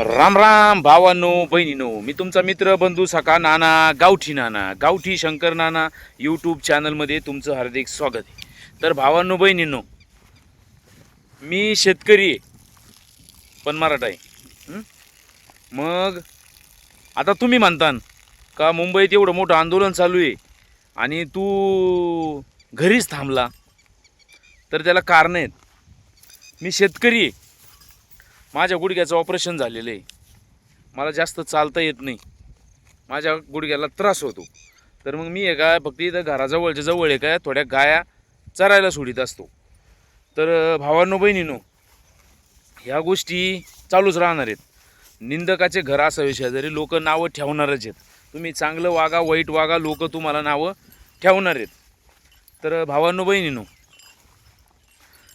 राम राम भावांनो बहिणीनो मी तुमचा मित्र बंधू सखा नाना गावठी नाना गावठी शंकर नाना यूट्यूब चॅनलमध्ये तुमचं हार्दिक स्वागत आहे. तर भावांनो बहिणींनो मी शेतकरी आहे पण मराठा आहे. मग आता तुम्ही म्हणता का मुंबईत एवढं मोठं आंदोलन चालू आहे आणि तू घरीच थांबला तर त्याला कारण आहेत. मी शेतकरी आहे माझ्या गुडघ्याचं ऑपरेशन झालेलं आहे. मला जास्त चालता येत नाही. माझ्या गुडघ्याला त्रास होतो. तर मग मी एका काय फक्त इथं घराजवळच्या जवळ आहे काय थोड्या गाया चरायला सोडित असतो. तर भावांनो बहिणीनो ह्या गोष्टी चालूच राहणार आहेत. निंदकाचे घर असावे शेजारी लोक नावं ठेवणारच आहेत. तुम्ही चांगलं वागा वाईट वागा लोक तुम्हाला नावं ठेवणार आहेत. तर भावांनो बहिणीनो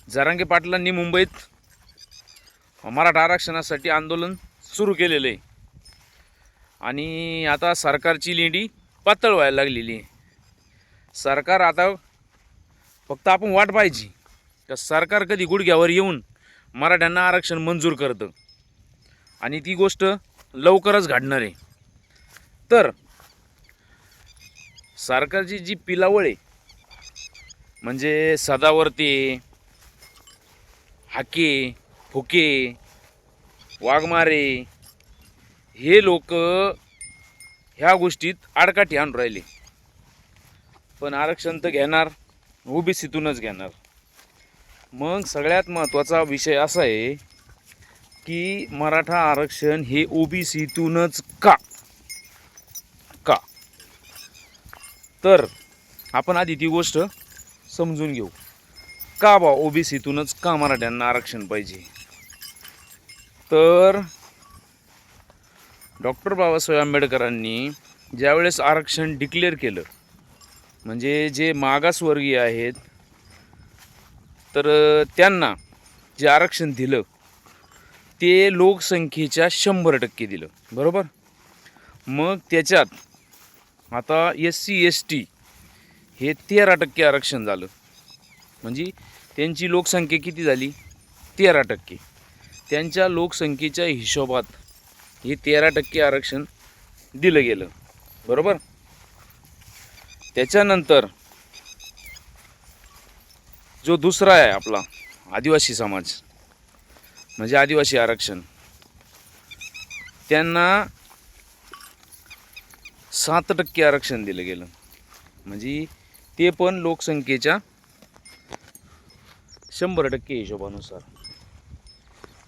जरांगे पाटलांनी मुंबईत मराठा आरक्षणासाठी आंदोलन सुरू केलेलं आहे. आणि आता सरकारची लेंडी पातळ व्हायला लागलेली आहे. सरकार आता फक्त आपण वाट पाहिजे का सरकार कधी गुडघ्यावर येऊन मराठ्यांना आरक्षण मंजूर करतं? आणि ती गोष्ट लवकरच घडणार आहे. तर सरकारची जी पिलावळ आहे म्हणजे सदावर्ते हाके फुके वाघमारे हे लोक ह्या गोष्टीत आडकाठी आणून राहिले. पण आरक्षण तर घेणार ओबीसीतूनच घेणार. मग सगळ्यात महत्त्वाचा विषय असा आहे की मराठा आरक्षण हे ओबीसीतूनच का? का? तर आपण आधी ती गोष्ट समजून घेऊ. का बा ओबीसीतूनच का मराठ्यांना आरक्षण पाहिजे? तर डॉक्टर बाबासाहेब आंबेडकरांनी ज्यावेळेस आरक्षण डिक्लेअर केलं म्हणजे जे मागासवर्गीय आहेत तर त्यांना जे आरक्षण दिलं ते लोकसंख्येच्या शंभर टक्के दिलं. बरोबर? मग त्याच्यात आता एस सी एस टी हे तेरा टक्के आरक्षण झालं. म्हणजे त्यांची लोकसंख्या किती झाली? तेरा टक्के. त्यांच्या लोकसंख्येच्या हिशोबात हे तेरा टक्के आरक्षण दिलं गेलं. बरोबर? त्याच्यानंतर जो दुसरा आहे आपला आदिवासी समाज म्हणजे आदिवासी आरक्षण त्यांना सात टक्के आरक्षण दिलं गेलं. म्हणजे ते पण लोकसंख्येच्या शंभर टक्के हिशोबानुसार.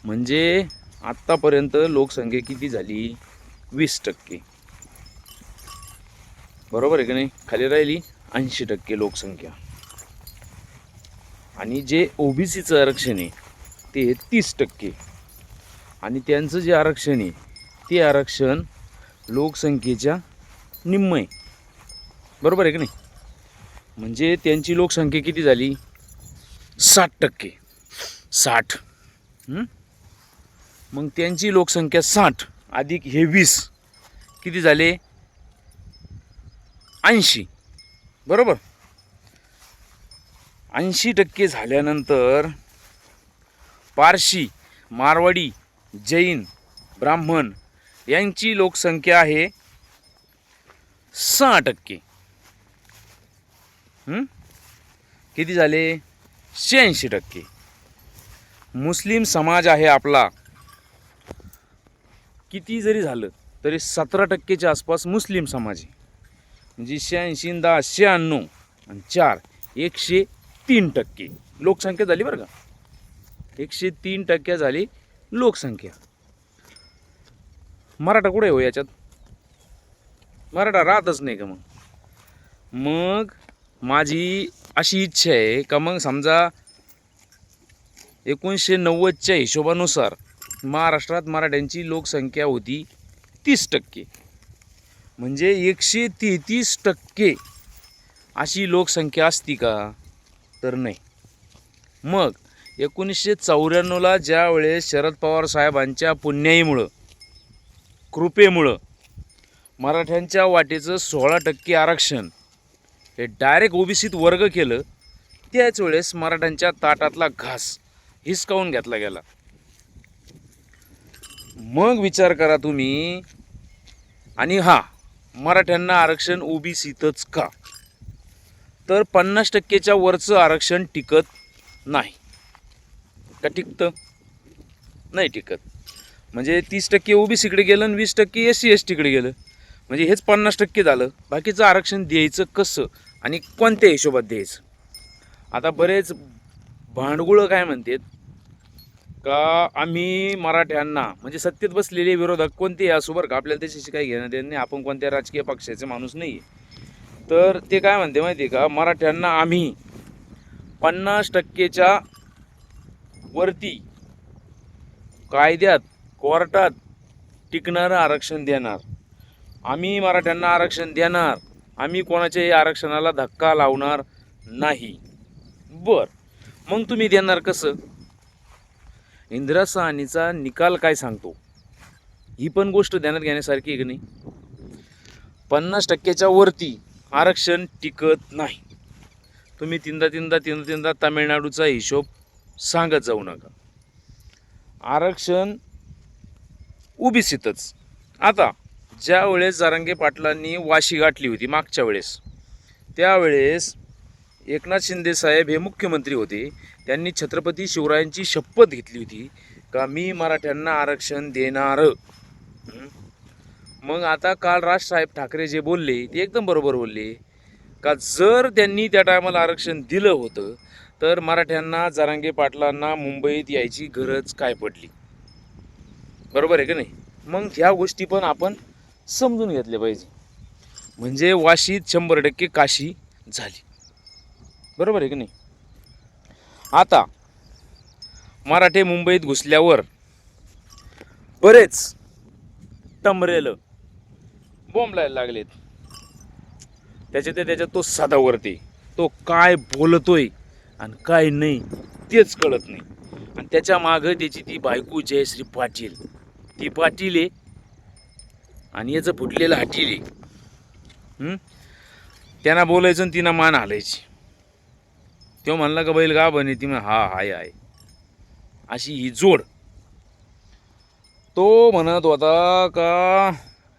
म्हणजे आत्तापर्यंत लोकसंख्या किती झाली? वीस टक्के. बरोबर आहे की नाही? खाली राहिली ऐंशी टक्के लोकसंख्या. आणि जे ओबीसीचं आरक्षण आहे ते तीस टक्के. आणि त्यांचं जे आरक्षण आहे ते आरक्षण लोकसंख्येच्या निम्म आहे. बरोबर आहे की नाही? म्हणजे त्यांची लोकसंख्या किती झाली? साठ टक्के. साठ. मग त्यांची लोकसंख्या साठ अधिक हे वीस. किती झाले? ऐंशी. बरोबर? ऐंशी टक्के झाल्यानंतर पारशी मारवाडी जैन ब्राह्मण यांची लोकसंख्या आहे सहा टक्के. किती झाले? शहाऐंशी टक्के. मुस्लिम समाज आहे आपला. किती जरी झालं तरी सतरा टक्केच्या आसपास मुस्लिम समाज आहे. म्हणजे शहाऐंशी दहा शहाण्णव आणि चार एकशे तीन टक्के. लोकसंख्या झाली बरं का? एकशे तीन टक्के झाली लोकसंख्या. मराठा कुठे हो याच्यात? मराठा राहतच नाही का मग? मग माझी अशी इच्छा आहे का मग समजा एकोणीसशे नव्वदच्या हिशोबानुसार महाराष्ट्रात मराठ्यांची लोकसंख्या होती तीस टक्के. म्हणजे एकशे तेहतीस टक्के अशी लोकसंख्या असती का? तर नाही. मग एकोणीसशे चौऱ्याण्णवला ज्या वेळेस शरद पवार साहेबांच्या पुण्याईमुळं कृपेमुळं मराठ्यांच्या वाटेचं सोळा टक्के आरक्षण हे डायरेक्ट ओबीसीत वर्ग केलं त्याच वेळेस मराठ्यांच्या ताटातला घास हिसकावून घेतला गेला. मग विचार करा तुम्ही. आणि हा मराठ्यांना आरक्षण ओबीसीतच का? तर पन्नास टक्केच्या वरचं आरक्षण टिकत नाही. का टिकतं? नाही टिकत. म्हणजे तीस टक्के ओबीसीकडे गेलं आणि वीस टक्के एस सी एस टीकडे गेलं. म्हणजे हेच पन्नास टक्के झालं. बाकीचं आरक्षण द्यायचं कसं? आणि कोणत्या हिशोबात द्यायचं? आता बरेच भांडगुळं काय म्हणतात? का आम्ही मराठ्यांना म्हणजे सत्तेत बसलेले विरोधक कोणते असू बरं का आपल्याला त्याच्याशी काही घेणं देणं नाही आपण कोणत्या राजकीय पक्षाचे माणूस नाही तर ते काय म्हणते माहिती आहे का मराठ्यांना आम्ही पन्नास टक्केच्या वरती कायद्यात कोर्टात टिकणारं आरक्षण देणार. आम्ही मराठ्यांना आरक्षण देणार आम्ही कोणाच्याही आरक्षणाला धक्का लावणार नाही. बर मग तुम्ही देणार कसं? इंदिरा सहानीचा निकाल काय सांगतो? ही पण गोष्ट ध्यानात घेण्यासारखी आहे की नाही? पन्नास टक्क्याच्या वरती आरक्षण टिकत नाही. तुम्ही तीनदा तीनदा तीनदा तीनदा तामिळनाडूचा हिशोब सांगत जाऊ नका. आरक्षण उभीसीतच आता ज्या वेळेस जारंगे पाटलांनी वाशी गाठली होती मागच्या वेळेस त्यावेळेस एकनाथ शिंदे साहेब हे मुख्यमंत्री होते. त्यांनी छत्रपती शिवरायांची शपथ घेतली होती का मी मराठ्यांना आरक्षण देणार. मग आता काल राजसाहेब ठाकरे जे बोलले ते एकदम बरोबर बोलले का जर त्यांनी त्या टायमाला आरक्षण दिलं होतं तर मराठ्यांना जारांगे पाटलांना मुंबईत यायची गरज काय पडली? बरोबर आहे का नाही? मग ह्या गोष्टी पण आपण समजून घेतल्या पाहिजे. म्हणजे वाशीत शंभर टक्के काशी झाली. बरोबर आहे की नाही? आता मराठे मुंबईत घुसल्यावर बरेच टमरेल बोंबलायला लागलेत. त्याच्या ते त्याच्या तो सदावरती तो काय बोलतोय आणि काय नाही तेच कळत नाही. आणि त्याच्या मागं त्याची ती बायको जयश्री पाटील. ती पाटील आहे आणि याचं फुटलेलं हाटील आहे. त्यांना बोलायचं आणि तिनं मान हालायची. तो म्हणला का बैल का बने ती म्हण हा हाय आहे अशी ही जोड. तो म्हणत होता का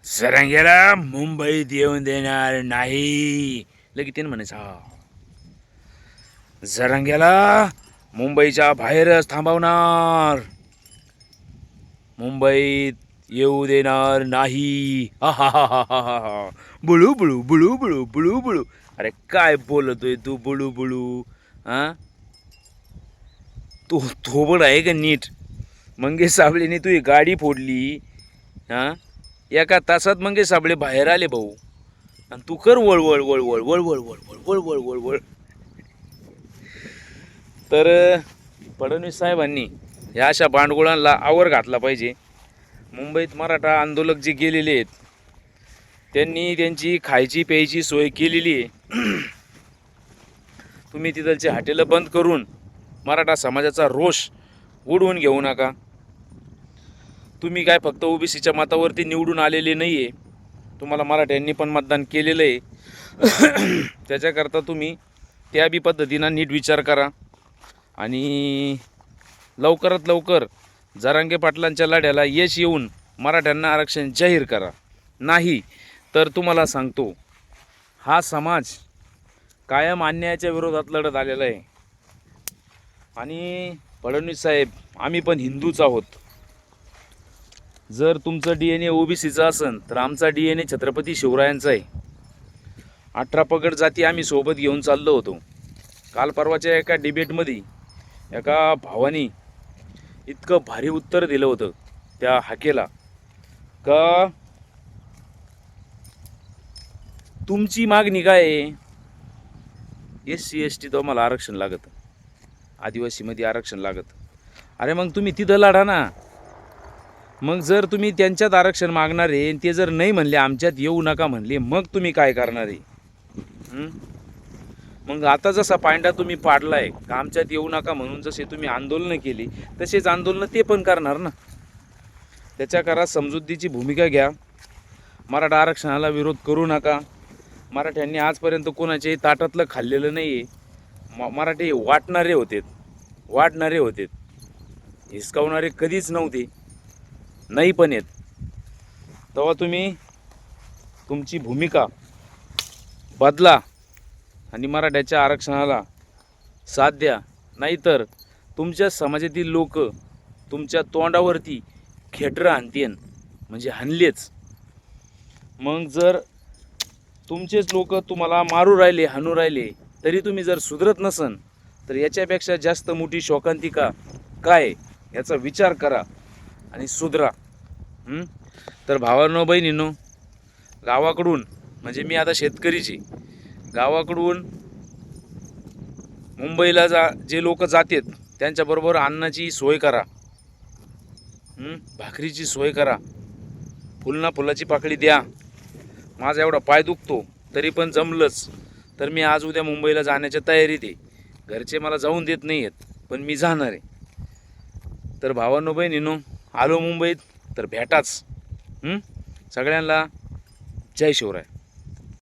सरंगेला मुंबईत येऊन देणार नाही. लगे त्याने म्हणायचं हा जरंग्याला मुंबईच्या बाहेरच थांबवणार. मुंबईत येऊ देणार नाही. हा हा हा हा हा हा हा. बुळू बुळू बुळू बुळू बुळू बुळू. अरे काय बोलतोय तू बुळू बुळू. हां तो थोबड आहे का नीट मंगेश साबळेने तुझी गाडी फोडली हां एका तासात मंगेश साबळे बाहेर आले भाऊ आणि तू कर वळवळ वळवळ वळवळ वळवळ वळवळ वळवळ तर फडणवीस साहेबांनी ह्या अशा भांडगोळांना आवर घातला पाहिजे मुंबईत मराठा आंदोलक जे गेलेले आहेत त्यांनी त्यांची खायची प्यायची सोय केलेली आहे तुम्ही तिथलचे हॉटेलं बंद करून मराठा समाजाचा रोष उडवून घेऊ नका. तुम्ही काय फक्त ओबीसीच्या मतावरती निवडून आलेले नाही आहे तुम्हाला मराठ्यांनी पण मतदान केलेलं आहे. त्याच्याकरता तुम्ही त्या बी पद्धतीनं नीट विचार करा. आणि लवकरात लवकर जरांगे पाटलांच्या लढ्याला यश येऊन मराठ्यांना आरक्षण जाहीर करा. नाही तर तुम्हाला सांगतो हा समाज कायम अन्यायाच्या विरोधात लढत आलेला आहे. आणि फडणवीस साहेब आम्ही पण हिंदूच आहोत. जर तुमचं डी एन ए ओबीसीचं असेल तर आमचा डी एन ए छत्रपती शिवरायांचा आहे. अठरा पगड जाती आम्ही सोबत घेऊन चाललो होतो. काल परवाच्या एका डिबेटमध्ये एका भावानी इतकं भारी उत्तर दिलं होतं त्या हाकेला का तुमची मागणी काय आहे? एस सी एस टी आम्हाला आरक्षण लागत. आदिवासीमध्ये आरक्षण लागत. अरे मग तुम्ही तिथं लढा ना. मग जर तुम्ही त्यांच्यात आरक्षण मागणार आहे आणि ते जर नाही म्हणले आमच्यात येऊ नका म्हणले मग तुम्ही काय करणार आहे? मग आता जसा पांडा तुम्ही पाडला का आमच्यात येऊ नका म्हणून जसे तुम्ही आंदोलनं केली तसेच आंदोलनं ते पण करणार ना. त्याच्या करा समजुतीची भूमिका घ्या. मराठा आरक्षणाला विरोध करू नका. मराठ्यांनी आजपर्यंत कोणाच्याही ताटातलं खाल्लेलं नाही आहे म मराठी वाटणारे होते. वाटणारे होते. हिसकावणारे कधीच नव्हते. नाही पण आहेत तेव्हा तुम्ही तुमची भूमिका बदला आणि मराठ्याच्या आरक्षणाला साथ द्या. नाहीतर तुमच्या समाजातील लोक तुमच्या तोंडावरती खेटरं आणतीन. म्हणजे हाणलेच. मग जर तुमचेच लोक तुम्हाला मारू राहिले हाणू राहिले तरी तुम्ही जर सुधरत नसन तर याच्यापेक्षा जास्त मोठी शोकांतिका काय? याचा विचार करा आणि सुधरा. तर भावांनो बहिणींनो गावाकडून म्हणजे मी आता शेतकरीची गावाकडून मुंबईला जा जे लोक जातात त्यांच्याबरोबर अन्नाची सोय करा. भाकरीची सोय करा. फुलना फुलाची पाकळी द्या. माझा एवढा पाय दुखतो तरी पण जमलंच. तर मी आज उद्या मुंबईला जाण्याच्या तयारीत आहे. घरचे मला जाऊन देत नाही आहेत पण मी जाणार आहे. तर भावांनो बहिणीनो आलो मुंबईत तर भेटाच. सगळ्यांना जय शिवराय.